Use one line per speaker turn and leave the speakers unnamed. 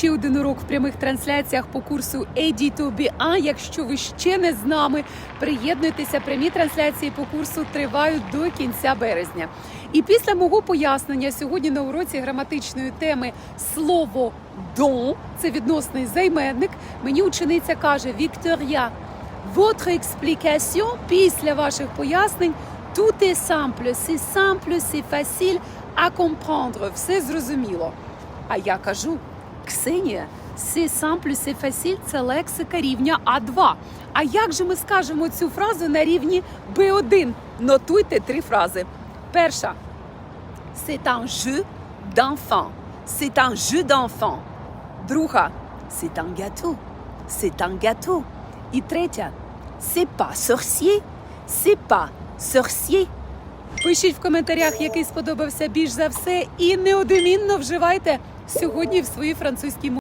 Ще один урок в прямих трансляціях по курсу Edito B1. Якщо ви ще не з нами, приєднуйтеся. Прямі трансляції по курсу тривають до кінця березня. І після мого пояснення сьогодні на уроці граматичної теми слово «don» – це відносний займенник. Мені учениця каже Вікторія. Votre explication після ваших пояснень tout est simple, c'est simple, c'est facile à comprendre. Все зрозуміло. А я кажу, Ксенія, c'est simple, c'est facile – це лексика рівня А2. А як же ми скажемо цю фразу на рівні Б1? Нотуйте три фрази. Перша c'est un jeu d'enfant. C'est un jeu d'enfant. Друга c'est un gâteau. C'est un gâteau. І третя c'est pas sorcier. C'est pas sorcier. Пишіть в коментарях, який сподобався більш за все, і неодмінно вживайте сьогодні в своїй французькій мові.